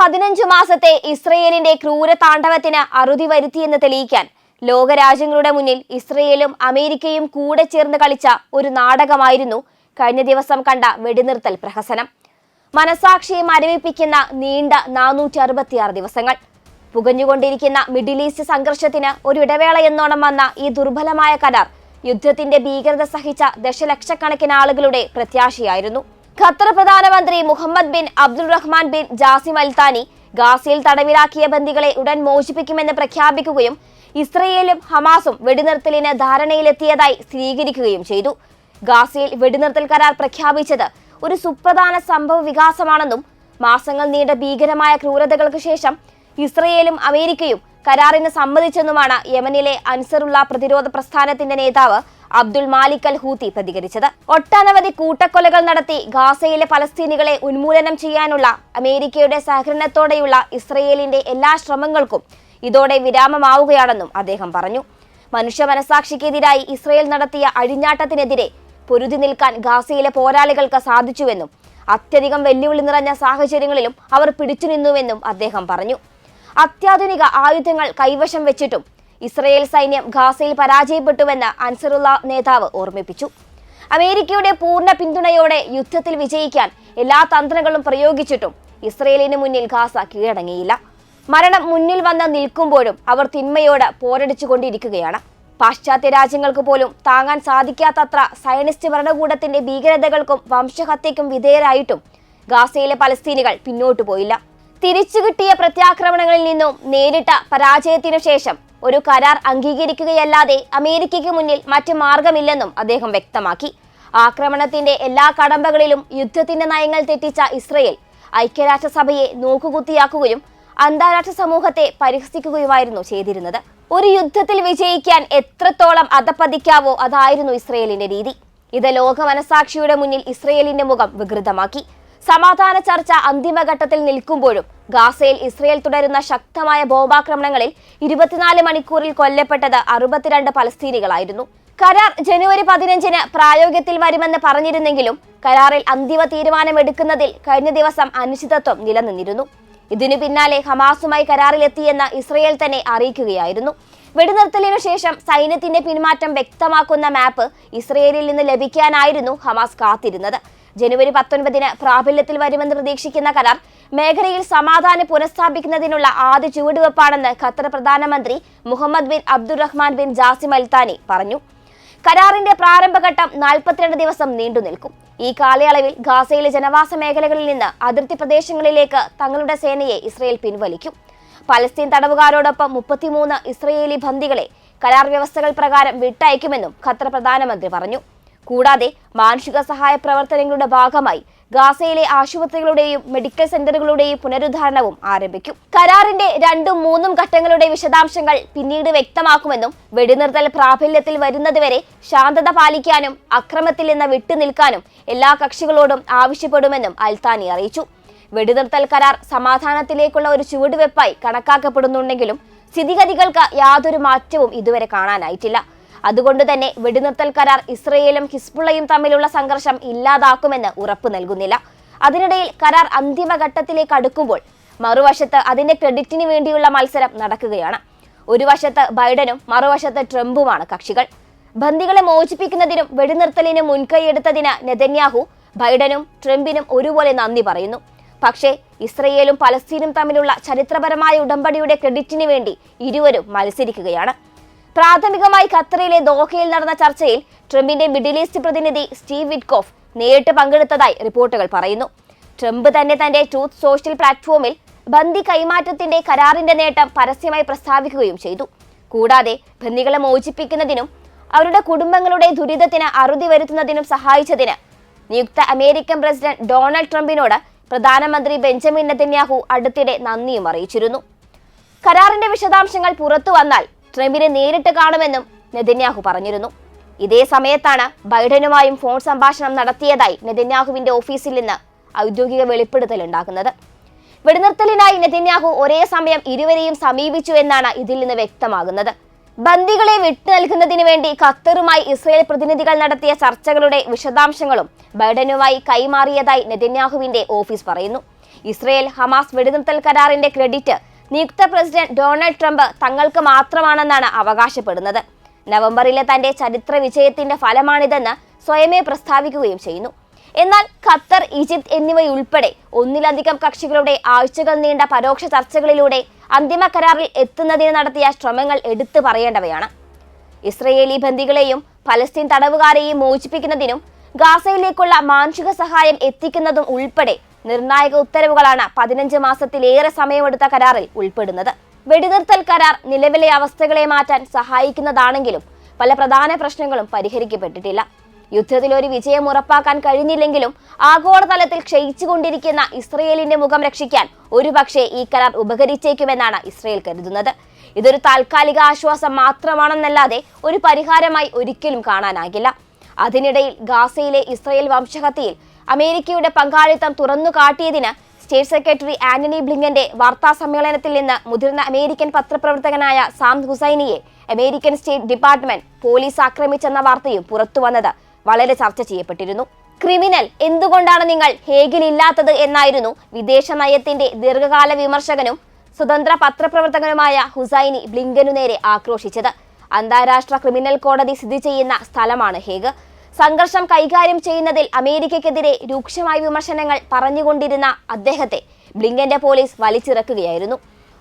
പതിനഞ്ചു മാസത്തെ ഇസ്രയേലിന്റെ ക്രൂര താണ്ഡവത്തിന് അറുതി വരുത്തിയെന്ന് തെളിയിക്കാൻ ലോകരാജ്യങ്ങളുടെ മുന്നിൽ ഇസ്രയേലും അമേരിക്കയും കൂടെ ചേർന്ന് കളിച്ച ഒരു നാടകമായിരുന്നു കഴിഞ്ഞ ദിവസം കണ്ട വെടിനിർത്തൽ പ്രഹസനം. മനസാക്ഷിയെ മരവിപ്പിക്കുന്ന നീണ്ട നാനൂറ്റി അറുപത്തിയാറ് ദിവസങ്ങൾ. പുകഞ്ഞുകൊണ്ടിരിക്കുന്ന മിഡിൽ ഈസ്റ്റ് സംഘർഷത്തിന് ഒരു ഇടവേള എന്നോണം വന്ന ഈ ദുർബലമായ കരാർ യുദ്ധത്തിന്റെ ഭീകരത സഹിച്ച ദശലക്ഷക്കണക്കിന് ആളുകളുടെ പ്രത്യാശയായിരുന്നു. ഖത്തർ പ്രധാനമന്ത്രി Mohammed bin Abdul Rahman bin Jassim Al Thani ഗാസയിൽ തടവിലാക്കിയ ബന്ദികളെ ഉടൻ മോചിപ്പിക്കുമെന്ന് പ്രഖ്യാപിക്കുകയും ഇസ്രയേലും ഹമാസും വെടിനിർത്തലിന് ധാരണയിലെത്തിയതായി സ്ഥിരീകരിക്കുകയും ചെയ്തു. ഗാസയിൽ വെടിനിർത്തൽ കരാർ പ്രഖ്യാപിച്ചത് ഒരു സുപ്രധാന സംഭവ വികാസമാണെന്നും മാസങ്ങൾ നീണ്ട ഭീകരമായ ക്രൂരതകൾക്ക് ശേഷം ഇസ്രയേലും അമേരിക്കയും കരാറിന് സമ്മതിച്ചെന്നുമാണ് യമനിലെ അൻസറുള്ള പ്രതിരോധ പ്രസ്ഥാനത്തിന്റെ നേതാവ് അബ്ദുൾ മാലിക് അൽ ഹൂത്തി പ്രതികരിച്ചത്. ഒട്ടനവധി കൂട്ടക്കൊലകൾ നടത്തി ഗാസയിലെ പലസ്തീനികളെ ഉന്മൂലനം ചെയ്യാനുള്ള അമേരിക്കയുടെ സഹകരണത്തോടെയുള്ള ഇസ്രയേലിന്റെ എല്ലാ ശ്രമങ്ങൾക്കും ഇതോടെ വിരാമമാവുകയാണെന്നും അദ്ദേഹം പറഞ്ഞു. മനുഷ്യ മനസാക്ഷിക്കെതിരായി ഇസ്രയേൽ നടത്തിയ അഴിഞ്ഞാട്ടത്തിനെതിരെ പൊരുതി നിൽക്കാൻ ഗാസയിലെ പോരാളികൾക്ക് സാധിച്ചുവെന്നും അത്യധികം വെല്ലുവിളി നിറഞ്ഞ സാഹചര്യങ്ങളിലും അവർ പിടിച്ചു നിന്നുവെന്നും അദ്ദേഹം പറഞ്ഞു. അത്യാധുനിക ആയുധങ്ങൾ കൈവശം വെച്ചിട്ടും ഇസ്രയേൽ സൈന്യം ഗാസയിൽ പരാജയപ്പെട്ടുവെന്ന് അൻസറുള്ള നേതാവ് ഓർമ്മിപ്പിച്ചു. അമേരിക്കയുടെ പൂർണ പിന്തുണയോടെ യുദ്ധത്തിൽ വിജയിക്കാൻ എല്ലാ തന്ത്രങ്ങളും പ്രയോഗിച്ചിട്ടും ഇസ്രയേലിന് മുന്നിൽ ഗാസ കീഴടങ്ങിയില്ല. മരണം മുന്നിൽ വന്ന് നിൽക്കുമ്പോഴും അവർ തിന്മയോട് പോരടിച്ചുകൊണ്ടിരിക്കുകയാണ്. പാശ്ചാത്യ രാജ്യങ്ങൾക്ക് പോലും താങ്ങാൻ സാധിക്കാത്തത്ര സയനിസ്റ്റ് ഭരണകൂടത്തിന്റെ ഭീകരതകൾക്കും വംശഹത്യക്കും വിധേയരായിട്ടും ഗാസയിലെ പലസ്തീനികൾ പിന്നോട്ടു പോയില്ല. തിരിച്ചു കിട്ടിയ പ്രത്യാക്രമണങ്ങളിൽ നിന്നും നേരിട്ട പരാജയത്തിനു ശേഷം ഒരു കരാർ അംഗീകരിക്കുകയല്ലാതെ അമേരിക്കയ്ക്ക് മുന്നിൽ മറ്റു മാർഗമില്ലെന്നും അദ്ദേഹം വ്യക്തമാക്കി. ആക്രമണത്തിന്റെ എല്ലാ കടമ്പകളിലും യുദ്ധത്തിന്റെ നയങ്ങൾ തെറ്റിച്ച ഇസ്രയേൽ ഐക്യരാഷ്ട്രസഭയെ നോക്കുകുത്തിയാക്കുകയും അന്താരാഷ്ട്ര സമൂഹത്തെ പരിഹസിക്കുകയുമായിരുന്നു ചെയ്തിരുന്നത്. ഒരു യുദ്ധത്തിൽ വിജയിക്കാൻ എത്രത്തോളം അതപ്പതിക്കാവോ അതായിരുന്നു ഇസ്രയേലിന്റെ രീതി. ഇത് ലോക മനസാക്ഷിയുടെ മുന്നിൽ ഇസ്രയേലിന്റെ മുഖം വികൃതമാക്കി. സമാധാന ചർച്ച അന്തിമഘട്ടത്തിൽ നിൽക്കുമ്പോഴും ഗാസയിൽ ഇസ്രയേൽ തുടരുന്ന ശക്തമായ ബോംബാക്രമണങ്ങളിൽ ഇരുപത്തിനാല് മണിക്കൂറിൽ കൊല്ലപ്പെട്ടത് അറുപത്തിരണ്ട് പലസ്തീനികളായിരുന്നു. കരാർ ജനുവരി പതിനഞ്ചിന് പ്രായോഗത്തിൽ വരുമെന്ന് പറഞ്ഞിരുന്നെങ്കിലും കരാറിൽ അന്തിമ തീരുമാനമെടുക്കുന്നതിൽ കഴിഞ്ഞ ദിവസം അനിശ്ചിതത്വം നിലനിന്നിരുന്നു. ഇതിനു പിന്നാലെ ഹമാസുമായി കരാറിലെത്തിയെന്ന് ഇസ്രയേൽ തന്നെ അറിയിക്കുകയായിരുന്നു. വെടിനിർത്തലിനു ശേഷം സൈന്യത്തിന്റെ പിന്മാറ്റം വ്യക്തമാക്കുന്ന മാപ്പ് ഇസ്രയേലിൽ നിന്ന് ലഭിക്കാനായിരുന്നു ഹമാസ് കാത്തിരുന്നത്. ജനുവരി പത്തൊൻപതിന് പ്രാബല്യത്തിൽ വരുമെന്ന് പ്രതീക്ഷിക്കുന്ന കരാർ മേഖലയിൽ സമാധാനം പുനഃസ്ഥാപിക്കുന്നതിനുള്ള ആദ്യ ചുവടുവെപ്പാണെന്ന് ഖത്തർ പ്രധാനമന്ത്രി Mohammed bin Abdulrahman bin Jassim Al Thani പറഞ്ഞു. കരാറിന്റെ പ്രാരംഭഘട്ടം നാൽപ്പത്തിരണ്ട് ദിവസം നീണ്ടു നിൽക്കും. ഈ കാലയളവിൽ ഗാസയിലെ ജനവാസ മേഖലകളിൽ നിന്ന് അതിർത്തി പ്രദേശങ്ങളിലേക്ക് തങ്ങളുടെ സേനയെ ഇസ്രയേൽ പിൻവലിക്കും. പലസ്തീൻ തടവുകാരോടൊപ്പം മുപ്പത്തിമൂന്ന് ഇസ്രയേലി ബന്ദികളെ കരാർ വ്യവസ്ഥകൾ പ്രകാരം വിട്ടയക്കുമെന്നും ഖത്തർ പ്രധാനമന്ത്രി പറഞ്ഞു. കൂടാതെ മാനുഷിക സഹായ പ്രവർത്തനങ്ങളുടെ ഭാഗമായി ഗാസയിലെ ആശുപത്രികളുടെയും മെഡിക്കൽ സെന്ററുകളുടെയും പുനരുദ്ധാരണവും ആരംഭിക്കും. കരാറിന്റെ രണ്ടും മൂന്നും ഘട്ടങ്ങളുടെ വിശദാംശങ്ങൾ പിന്നീട് വ്യക്തമാക്കുമെന്നും വെടിനിർത്തൽ പ്രാബല്യത്തിൽ വരുന്നതുവരെ ശാന്തത പാലിക്കാനും അക്രമത്തിൽ നിന്ന് വിട്ടുനിൽക്കാനും എല്ലാ കക്ഷികളോടും ആവശ്യപ്പെടുമെന്നും അൽത്താനി അറിയിച്ചു. വെടിനിർത്തൽ കരാർ സമാധാനത്തിലേക്കുള്ള ഒരു ചുവടുവെപ്പായി കണക്കാക്കപ്പെടുന്നുണ്ടെങ്കിലും സ്ഥിതിഗതികൾക്ക് യാതൊരു മാറ്റവും ഇതുവരെ കാണാനായിട്ടില്ല. അതുകൊണ്ട് തന്നെ വെടിനിർത്തൽ കരാർ ഇസ്രയേലും ഹിസ്ബുള്ളയും തമ്മിലുള്ള സംഘർഷം ഇല്ലാതാക്കുമെന്ന് ഉറപ്പു നൽകുന്നില്ല. അതിനിടയിൽ കരാർ അന്തിമഘട്ടത്തിലേക്ക് അടുക്കുമ്പോൾ മറുവശത്ത് അതിന്റെ ക്രെഡിറ്റിന് വേണ്ടിയുള്ള മത്സരം നടക്കുകയാണ്. ഒരു വശത്ത് ബൈഡനും മറുവശത്ത് ട്രംപുമാണ് കക്ഷികൾ. ബന്ദികളെ മോചിപ്പിക്കുന്നതിനും വെടിനിർത്തലിനും മുൻകൈയെടുത്തതിന് നെതന്യാഹു ബൈഡനും ട്രംപിനും ഒരുപോലെ നന്ദി പറയുന്നു. പക്ഷേ ഇസ്രയേലും പലസ്തീനും തമ്മിലുള്ള ചരിത്രപരമായ ഉടമ്പടിയുടെ ക്രെഡിറ്റിന് വേണ്ടി ഇരുവരും മത്സരിക്കുകയാണ്. പ്രാഥമികമായി ഖത്തറിലെ ദോഹയിൽ നടന്ന ചർച്ചയിൽ ട്രംപിന്റെ മിഡിൽ ഈസ്റ്റ് പ്രതിനിധി സ്റ്റീവ് വിറ്റ്കോഫ് നേരിട്ട് പങ്കെടുത്തതായി റിപ്പോർട്ടുകൾ പറയുന്നു. ട്രംപ് തന്നെ തന്റെ ട്രൂത്ത് സോഷ്യൽ പ്ലാറ്റ്ഫോമിൽ ബന്ദി കൈമാറ്റത്തിന്റെ കരാറിന്റെ നേട്ടം പരസ്യമായി പ്രസ്താവിക്കുകയും ചെയ്തു. കൂടാതെ ബന്ദികളെ മോചിപ്പിക്കുന്നതിനും അവരുടെ കുടുംബങ്ങളുടെ ദുരിതത്തിന് അറുതി വരുത്തുന്നതിനും സഹായിച്ചതിന് നിയുക്ത അമേരിക്കൻ പ്രസിഡന്റ് ഡൊണാൾഡ് ട്രംപിനോട് പ്രധാനമന്ത്രി ബെഞ്ചമിൻ നെതന്യാഹു അടുത്തിടെ നന്ദിയും അറിയിച്ചിരുന്നു. കരാറിന്റെ വിശദാംശങ്ങൾ പുറത്തു വന്നാൽ ട്രംപിനെ നേരിട്ട് കാണുമെന്നും നെതന്യാഹു പറഞ്ഞിരുന്നു. ഇതേ സമയത്താണ് ബൈഡനുമായും ഫോൺ സംഭാഷണം നടത്തിയതായി നെതന്യാഹുവിന്റെ ഓഫീസിൽ നിന്ന് ഔദ്യോഗിക വെളിപ്പെടുത്തൽ ഉണ്ടാക്കുന്നത് വെടിനിർത്തലിനായി നെതന്യാഹു ഒരേ സമയം ഇരുവരെയും സമീപിച്ചു എന്നാണ് ഇതിൽ നിന്ന് വ്യക്തമാകുന്നത്. ബന്ദികളെ വിട്ടു നൽകുന്നതിന് വേണ്ടി ഖത്തറുമായി ഇസ്രയേൽ പ്രതിനിധികൾ നടത്തിയ ചർച്ചകളുടെ വിശദാംശങ്ങളും ബൈഡനുമായി കൈമാറിയതായി നെതന്യാഹുവിന്റെ ഓഫീസ് പറയുന്നു. ഇസ്രയേൽ ഹമാസ് വെടിനിർത്തൽ കരാറിന്റെ ക്രെഡിറ്റ് നിയുക്ത പ്രസിഡന്റ് ഡൊണാൾഡ് ട്രംപ് തങ്ങൾക്ക് മാത്രമാണെന്നാണ് അവകാശപ്പെടുന്നത്. നവംബറിലെ തന്റെ ചരിത്ര വിജയത്തിന്റെ ഫലമാണിതെന്ന് സ്വയമേ പ്രസ്താവിക്കുകയും ചെയ്യുന്നു. എന്നാൽ ഖത്തർ ഈജിപ്ത് എന്നിവയുൾപ്പെടെ ഒന്നിലധികം കക്ഷികളുടെ ആഴ്ചകൾ നീണ്ട പരോക്ഷ ചർച്ചകളിലൂടെ അന്തിമ കരാറിൽ എത്തുന്നതിന് നടത്തിയ ശ്രമങ്ങൾ എടുത്തു പറയേണ്ടവയാണ്. ഇസ്രയേലി ബന്ദികളെയും ഫലസ്തീൻ തടവുകാരെയും മോചിപ്പിക്കുന്നതിനും ഗാസയിലേക്കുള്ള മാനുഷിക സഹായം എത്തിക്കുന്നതും ഉൾപ്പെടെ നിർണായക ഉത്തരവുകളാണ് പതിനഞ്ച് മാസത്തിലേറെ സമയമെടുത്ത കരാറിൽ ഉൾപ്പെടുന്നത്. വെടിനിർത്തൽ കരാർ നിലവിലെ അവസ്ഥകളെ മാറ്റാൻ സഹായിക്കുന്നതാണെങ്കിലും പല പ്രധാന പ്രശ്നങ്ങളും പരിഹരിക്കപ്പെട്ടിട്ടില്ല. യുദ്ധത്തിൽ ഒരു വിജയം ഉറപ്പാക്കാൻ കഴിഞ്ഞില്ലെങ്കിലും ആഗോളതലത്തിൽ ക്ഷയിച്ചുകൊണ്ടിരിക്കുന്ന ഇസ്രയേലിന്റെ മുഖം രക്ഷിക്കാൻ ഒരുപക്ഷെ ഈ കരാർ ഉപകരിച്ചേക്കുമെന്നാണ് ഇസ്രയേൽ കരുതുന്നത്. ഇതൊരു താൽക്കാലിക ആശ്വാസം മാത്രമാണെന്നല്ലാതെ ഒരു പരിഹാരമായി ഒരിക്കലും കാണാനാകില്ല. അതിനിടയിൽ ഗാസയിലെ ഇസ്രയേൽ വംശഹത്യയിൽ അമേരിക്കയുടെ പങ്കാളിത്തം തുറന്നു കാട്ടിയതിന് സ്റ്റേറ്റ് സെക്രട്ടറി ആന്റണി ബ്ലിങ്കന്റെ വാർത്താ സമ്മേളനത്തിൽ നിന്ന് മുതിർന്ന അമേരിക്കൻ പത്രപ്രവർത്തകനായ സാം ഹുസൈനിയെ അമേരിക്കൻ സ്റ്റേറ്റ് ഡിപ്പാർട്ട്മെന്റ് പോലീസ് ആക്രമിച്ചെന്ന വാർത്തയും പുറത്തുവന്നത് വളരെ ചർച്ച ചെയ്യപ്പെട്ടിരുന്നു. ക്രിമിനൽ എന്തുകൊണ്ടാണ് നിങ്ങൾ ഹേഗിലില്ലാത്തത് എന്നായിരുന്നു വിദേശ നയത്തിന്റെ ദീർഘകാല വിമർശകനും സ്വതന്ത്ര പത്രപ്രവർത്തകനുമായ ഹുസൈനി ബ്ലിങ്കനു നേരെ ആക്രോശിച്ചത്. അന്താരാഷ്ട്ര ക്രിമിനൽ കോടതി സ്ഥിതി ചെയ്യുന്ന സ്ഥലമാണ് ഹേഗ്. സംഘർഷം കൈകാര്യം ചെയ്യുന്നതിൽ അമേരിക്കയ്ക്കെതിരെ രൂക്ഷമായ വിമർശനങ്ങൾ പറഞ്ഞുകൊണ്ടിരുന്ന അദ്ദേഹത്തെ ബ്ലിങ്കന്റെ പോലീസ് വലിച്ചിറക്കുകയായിരുന്നു.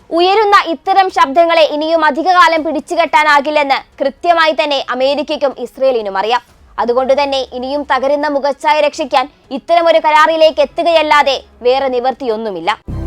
ഉയരുന്ന ഇത്തരം ശബ്ദങ്ങളെ ഇനിയും അധികകാലം പിടിച്ചുകെട്ടാനാകില്ലെന്ന് കൃത്യമായി തന്നെ അമേരിക്കയ്ക്കും ഇസ്രയേലിനും അറിയാം. അതുകൊണ്ട് തന്നെ ഇനിയും തകരുന്ന മുഖച്ഛായ രക്ഷിക്കാൻ ഇത്തരമൊരു കരാറിലേക്ക് എത്തുകയല്ലാതെ വേറെ നിവർത്തിയൊന്നുമില്ല